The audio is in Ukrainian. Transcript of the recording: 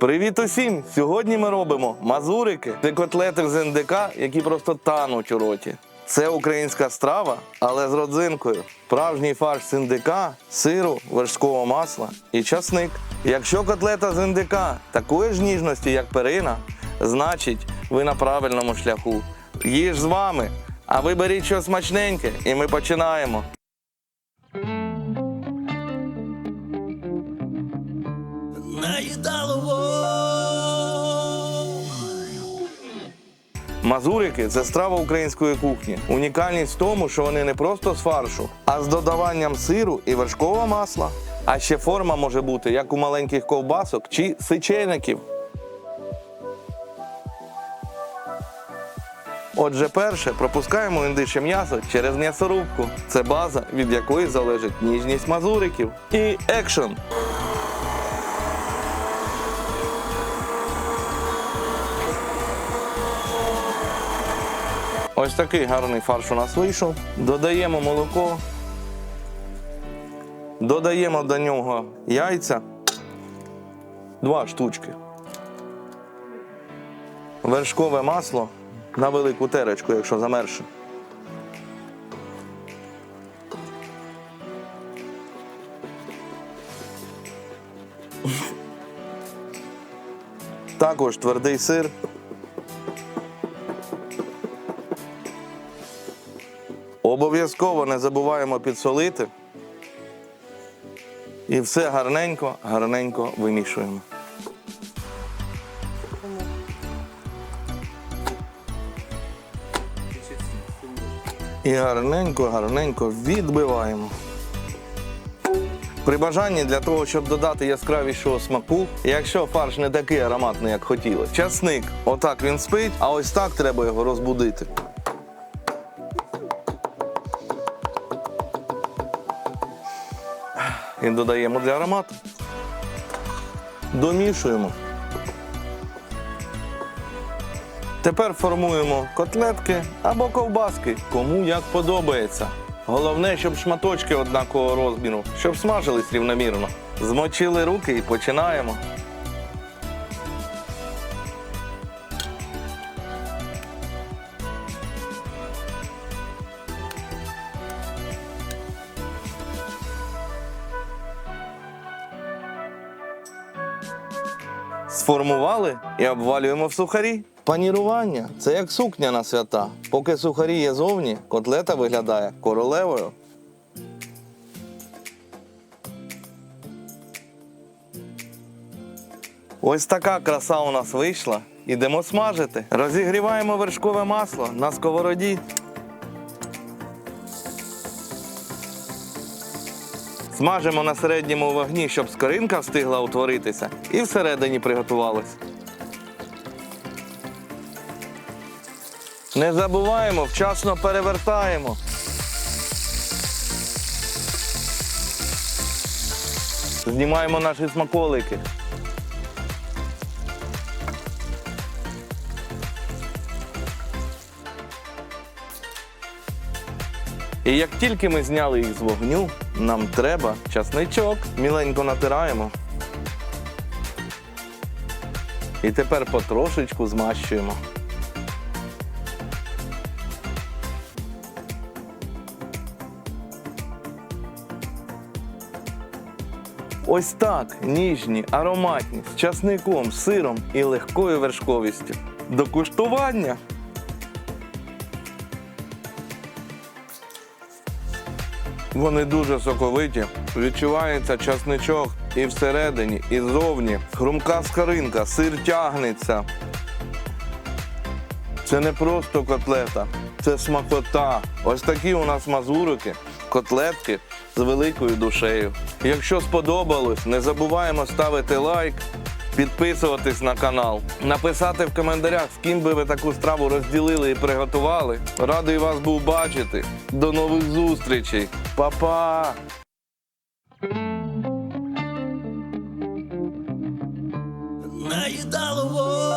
Привіт усім! Сьогодні ми робимо мазурики. Це котлети з НДК, які просто тануть у роті. Це українська страва, але з родзинкою. Справжній фарш з індика, сиру, вершкового масла і часник. Якщо котлета з індика такої ж ніжності, як перина, значить ви на правильному шляху. Їж з вами, а ви беріть щось смачненьке, і ми починаємо. Мазурики це страва української кухні. Унікальність в тому, що вони не просто з фаршу, а з додаванням сиру і вершкового масла. А ще форма може бути як у маленьких ковбасок чи сичейників. Отже, перше пропускаємо індиче м'ясо через м'ясорубку. Це база, від якої залежить ніжність мазуриків. І екшн. Ось такий гарний фарш у нас вийшов. Додаємо молоко. Додаємо до нього яйця. Два штучки. Вершкове масло на велику теречку, якщо замерше. Також твердий сир. Обов'язково не забуваємо підсолити. І все гарненько, гарненько вимішуємо. І гарненько, гарненько відбиваємо. При бажанні для того, щоб додати яскравішого смаку, якщо фарш не такий ароматний, як хотілося, часник, отак він спить, а ось так треба його розбудити. І додаємо для аромату. Домішуємо. Тепер формуємо котлетки або ковбаски, кому як подобається. Головне, щоб шматочки однакового розміру, щоб смажились рівномірно. Змочили руки і починаємо. Сформували і обвалюємо в сухарі. Панірування це як сукня на свята. Поки сухарі є зовні, котлета виглядає королевою. Ось така краса у нас вийшла. Ідемо смажити. Розігріваємо вершкове масло на сковороді. Смажимо на середньому вогні, щоб скоринка встигла утворитися і всередині приготувалась. Не забуваємо, вчасно перевертаємо. Знімаємо наші смаколики. І як тільки ми зняли їх з вогню, нам треба часничок. Міленько натираємо. І тепер потрошечку змащуємо. Ось так ніжні, ароматні, з часником, сиром і легкою вершковістю. До куштування! Вони дуже соковиті. Відчувається часничок і всередині, і ззовні. Хрумка скоринка, сир тягнеться. Це не просто котлета, це смакота. Ось такі у нас мазурики, котлетки з великою душею. Якщо сподобалось, не забуваємо ставити лайк, підписуватись на канал, написати в коментарях, з ким би ви таку страву розділили і приготували. Радий вас був бачити. До нових зустрічей. Па-па! наїдало